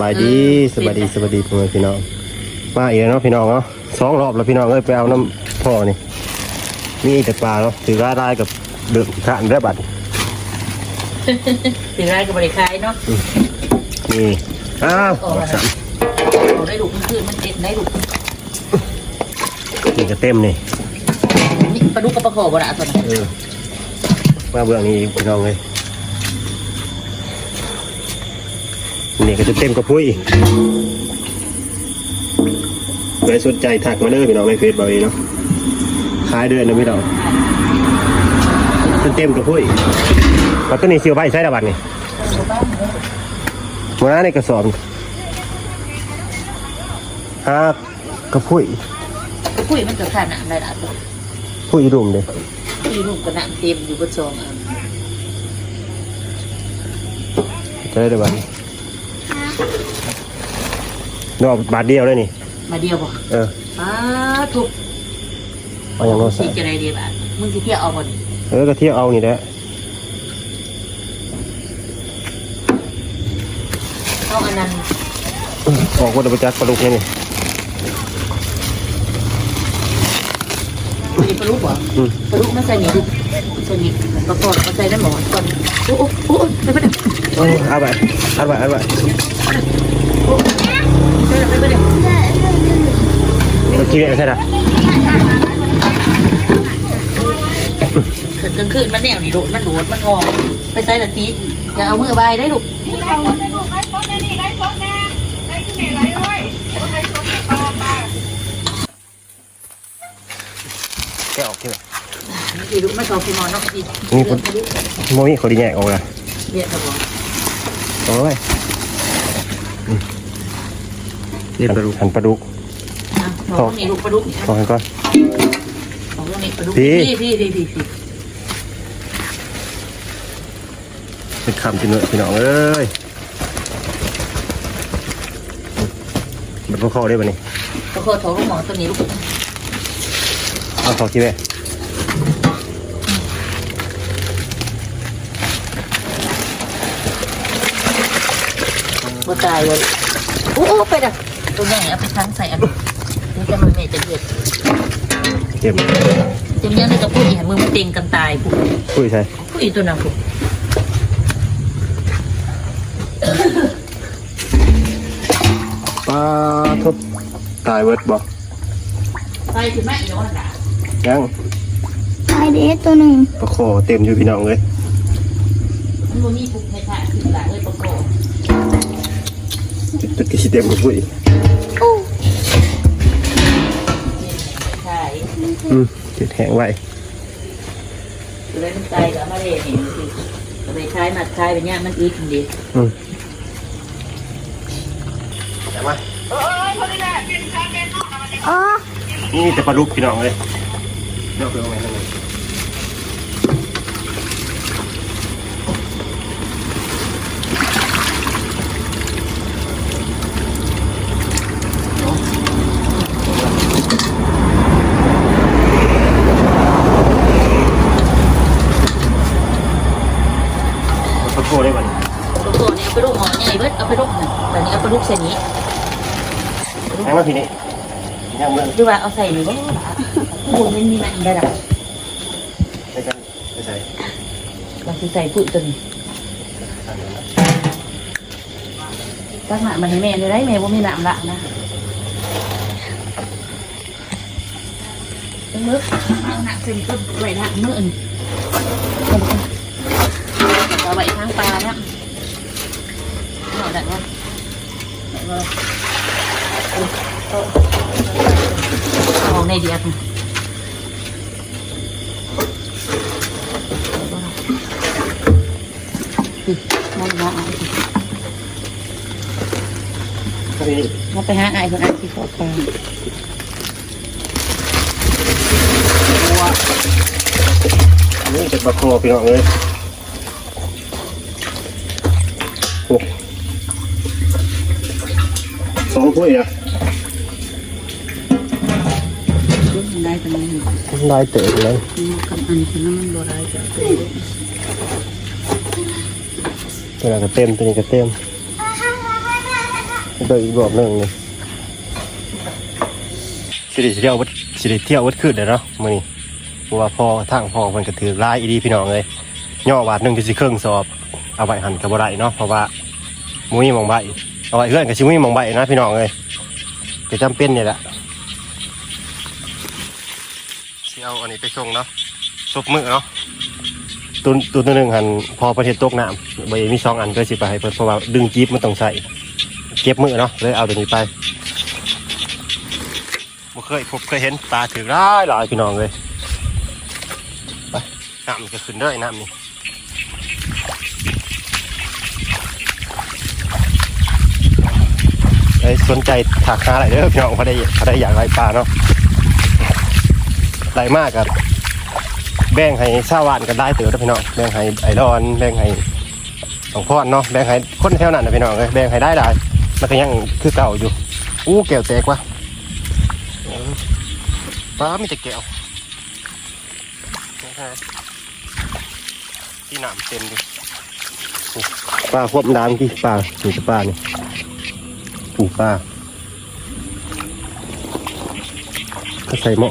สบายดีสบายดีสบายดีพ่อแม่พี่น้อง มาอีกแล้วเนาะพี่น้องเนาะสองรอบแล้วพี่น้องเอ้ยไปเอาน้ำพ่อนี่มีแต่ปลาเนาะถือว่าได้กับเดือดขานเรือบัตรถือได้กับบริคายเนาะนี่อ้าวสามเอาได้ลูกมันขึ้นมันเจ็ดได้ลูกนี่ก็เต็มนี่นี่ปลาดุกกับปลาโขบละตัวนั้นเออมาเบื้องนี้พี่น้องเลย นี่ก็จะเต็มกระพุ้ยใครสนใจถักมาเด้อพี่น้องในเฟซบุ๊กเนาะขายเดือนนะพี่น้องเต็มกระพุ้ยแล้วก็นี่เสียวใบใช้ระบาดนี่วันนั้นในกระสอบห้ากระพุ้ยคุยมันเกิดขาดหนักได้ละตัวพุ้ยรุมเลยคุยลูกกระหนักเต็มอยู่บนซองอะจะได้ระบาดนี่ ดอกบาทเดียวเลยนี่ มาเดียวบ่เออป้าทุกเอาอย่างโน้นใส่ที่จะได้ดีบ่ะมึงสิเที่ยวเอาบ่นี่เออก็เที่ยวเอานี่แหละเอาอันนั้นออกวัตถุจักรปลาดุกนี่นี่มีปลาดุกบ่อืมปลาดุกไม่ใส่นี่ลูก ใส่นี่ปลาโขมาใส่น้ำหมอนก่อนโอ้โหโอ้โหไปไปเลยเอาเอาไปเอาไปเอาไปไปไปไปเลยเมื่อกี้ใช่ไหมกลางคืนมันแนวนี่ลูกมันโดดมันหอไปใส่ละทีอย่าเอามือใบได้ลูกแกออกที่ไหน ดีลูกไม่ชอบพี่มอนเนาะดีนี่คนโมมี่เขาดีแยกออกเลยเรียกครับผมโอ้ยเรียนปลาดุกหันปลาดุกอะสองนี่ลูกปลาดุกนี่พอกันก่อนสองนี่ปลาดุกพี่พี่พี่พี่พี่เป็นคำจินเนอพี่น้องเอ้ยมันพวกเขาได้ป่ะนี่ตะโคถอลูกหมอตัวนี้ลูกเอาเขาที่แม่ บ่ตายเลยโอ้ไปเด้อตัวใหญ่เอาไปทั้งใส่อันนี่จะมันเมจะเดือดเก็บเต็มยังเลยกับผู้หญิงมือมันเต็งกันตายผู้คุยใส่ผู้หญิงตัวนั้นผู้ปลาทบตายเวิร์ดบอกไปถึงแม่อีกแล้วนะยังตายเด็ตัวหนึ่งปลาคอเต็มอยู่พี่น้องเลยมันบ่มีผู้ให้ จุดกี่เต็มกับคุยโอ้ใช่อืมจุดแห้งไว้เลยมันตายกับมาเลยนี่สิก็ไปใช้มาใช้เป็นเนี้ยมันอึดดีอืมแต่ว่าอ๋อนี่แต่ปลาดุกพี่น้องเลยเดี๋ยวไปเอาไว้ข้างใน เขาโทรได้ป่ะนี่ตัวโตเนี่ยเอาไปลูกหมอใหญ่เบิดเอาไปลูกน่ะแต่นี้เอาไปลูกใส่นี้แห้งมาพี่นี่แห้งเมืองหรือว่าเอาใส่นี่บ่บุญมันมีมันได้ดอกใส่กันไม่ใส่บางทีใส่ปุ๋ยตัวนี้ตั้งหน้ามันให้แม่ได้ไรแม่ว่ามีน้ำละนะเลิกเอาหนักขึ้นก็ไหวหนักมืออื่นเอาไว้ข้างปลาเนี่ยเอาดักว่าเอาใน เดียวกันมองมองพี่นี่มาไปหาไอ้คนนั้นที่ขอปลาอันนี้จะปลาคอพี่น้องเลย โอ้สองถ้วยอะได้กันนี้ลายเต๋อเลยกับอันที่นั่นมันบ่ได้จ้ะตัวนั้นก็เต็มตัวนี้ก็เต็มเดินอีกรอบหนึงนี่สิได้เที่ยววัดสิได้เที่ยววัดขึ้นเด้อเนาะมื้อนี้เพราะว่าพ่อทางพ่อมันก็ถือลายอีดีพี่น้องเลยย่อบาทหนึงก็สิเครื่องสอบ เอาไว้หันกับบ่ได้เนาะเพราะว่ามุ้ยมองใบเอาไว้เพื่อนกับชิมุ้ยมองใบนะพี่น้องเลยจะจำเป็นนี่แหละสิเอาอันนี้ไปส่งเนาะซบมือเนาะตัวตัวตัวหนึ่งหันพอประเทศตกน้ำใบมีสองอันก็สิไปให้เพิ่นเพราะว่าดึงจี๊บมันต้องใส่เก็บมือเนาะเลยเอาตัวนี้ไปบ่เคยพบเคยเห็นปลาถือร้ายหลายพี่น้องเลยไปน้ำมันก็ขึ้นเด้อน้ำนี่ใคร สนใจถักหาอะไรเด้อพี่น้องเขาได้เขาได้อยากไล่ปลาเนาะไล่มากครับแบ่งให้ชาวบ้านกันได้เต๋อเด้อพี่น้องแบ่งให้ไอรอนแบ่งให้สองพ่อนเนาะแบ่งให้คนแถวนั้นนะพี่น้องเลยแบ่งให้ได้ได้มันก็ยังคือเก่าอยู่อู้แก้วแตกว่ะปลามีแต่แก้วที่น้ำเต็มดิปลาควบน้ำที่ปลาอยู่ที่ปลาเนี่ย ปูปลาก็ใส่หม้อ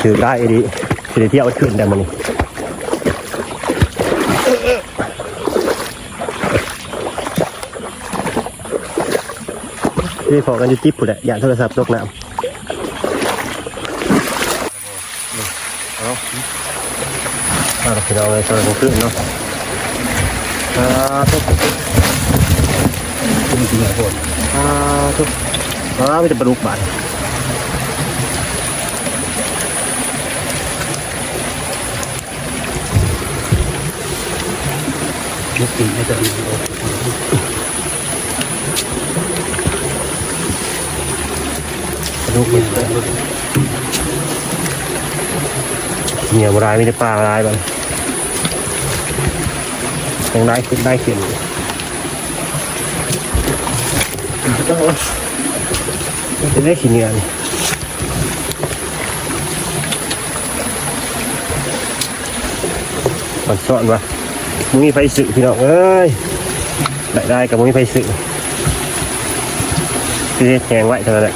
ถือได้ดีสิได้เที่ยวขึ้นแต่มันนี่นี่พอกันจะจิ๊บผู้แหละอย่างโทรศัพท์ตกน้ำเอา เอาเราไปเอาอะไรตอนกลางคืนเนาะอ่าทุกคุณจริงเหรอคนอ่าทุกอ่าไม่จะปลาดุกบาดยกตีนให้ตัวเองลูกมันเหนียวร้ายไม่ได้ปลาร้ายบ้าง ยังได้ขึ้นได้ขึ้นจะได้ขี้เหนียวนี่มันซ่อนวะมึงมีไฟสื่อพี่น้องเอ้ยได้ได้กับมึงมีไฟสื่อที่แหงไว้เท่านั้นแหละ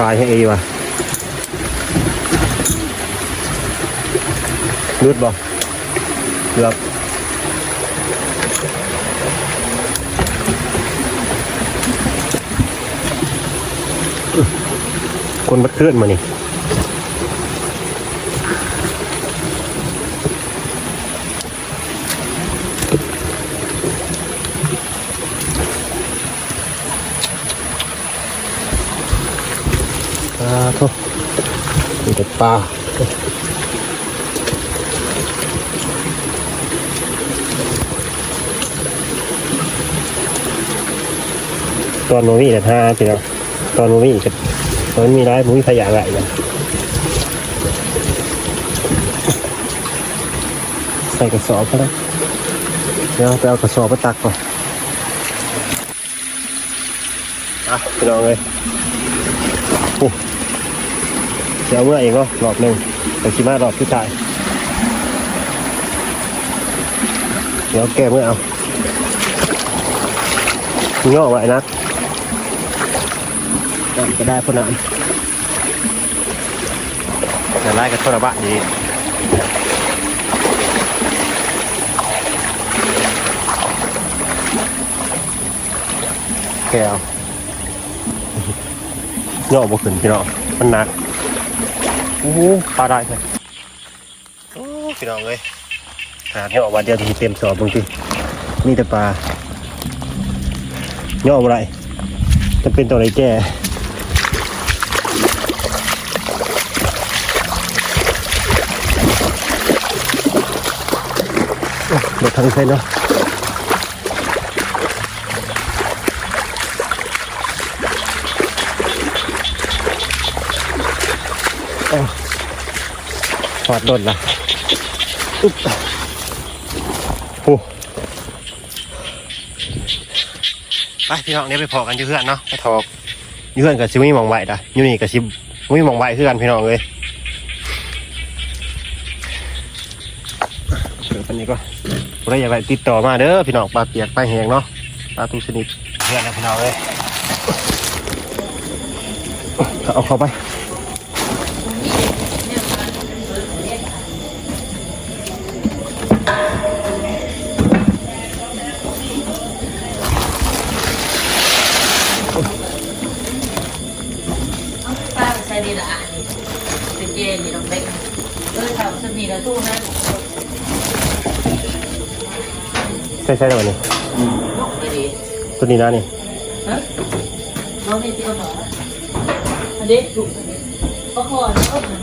ตายให้เอว่ะรุดบ่เกือบคนมัดเคลื่อนมานี่ปลาทุกมี แต่ปลาตอนโนวี่แต่ท่าทีเนาะตอนโนวี่กับตอนมีร้ายมุ้ยขยะไหลนะใส่กระสอบก็ได้เดี๋ยวไปเอากระสอบไปตักก่อนอะพี่น้องเลยโอ้ เดี๋ยวเมื่อเองเนาะรอบหนึ่งแต่คิดว่ารอบที่ตาย เดี๋ยวแก้เมื่อเอาย่อไว้นะนั่นก็ได้พอนั้นแต่ไล่กับโทรบะดีแก้วย่อบ่ขึ้นพี่น้องมันหนัก โอ้โหปลาได้เลยโอ้พี่น้องเลยหาดย่อวันเดียวที่เต็มสอบบางทีมีแต่ปลาย่ออะไรจะเป็นตัวอะไรแก่หมดทางเส้นเนาะ เอาถอดรถละอุ๊บโอ้ไปพี่น้องเดี๋ยวไปพอกันอยู่เพื่อนเนาะไปถอกอยู่เพื่อนกับซิมี่มองไหวด่ะอยู่นี่กับซิมี่มองไหวคือกันพี่น้องเลยเดี๋ยวปันนี้ก็เราอยากไปติดต่อมาเด้อพี่น้องปลาเปียกปลาแหงเนาะปลาตูชนิดเพื่อนนะพี่น้องเลยเอาเข้าไป ป้าใช้ดีละอ่านเป็นเจนี่ต้องเล็กเออทำสมีละตู้นะใช่ใช่แล้วนี่ยกไปดิตัวนี้นะนี่ฮะน้องนี่ที่เอาหนออันนี้ถูกก็คอนี่ก็เหมือน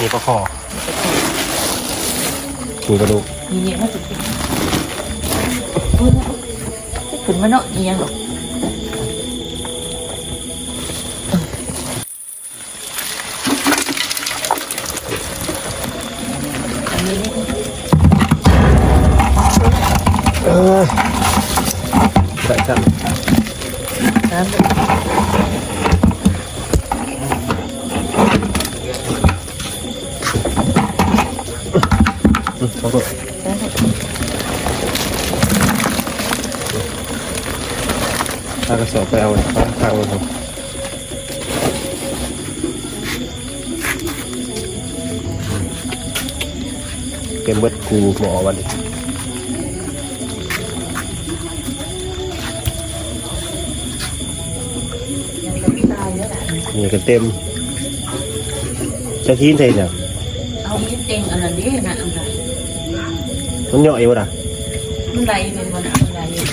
มีปลาคอมีกระดูกมีเนี่ยน่าจะเป็นโอ้ยขึ้นมาเนาะอีหยังหรอก เออใช่ใช่น้ำอืมขอบคุณถ้ากระสอ นี่ก็เต็มจะทิ้งเทนเนี่ยเอาเงี้ยเต็งอันนั้นดินะอันนั้นมันย่อยอยู่ล่ะมันไหลเป็นมันอะมันไหลอยู่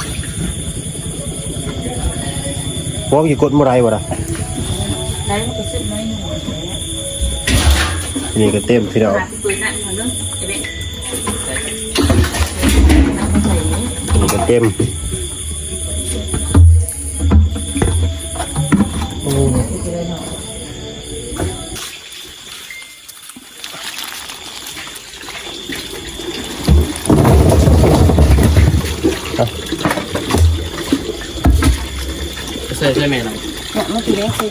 เพราะว่ากี่กดเมื่อไรวะล่ะไหลมันก็ซึมน้อยหน่อยนี่ก็เต็มพี่น้องหาปืนนั่นมันเนาะไอ้เบ๊น้ำมันใส่เนี่ยนี่ก็เต็ม ใช่ใช่ไหมล่ะเนี่ยเมื่อกี้ได้สิ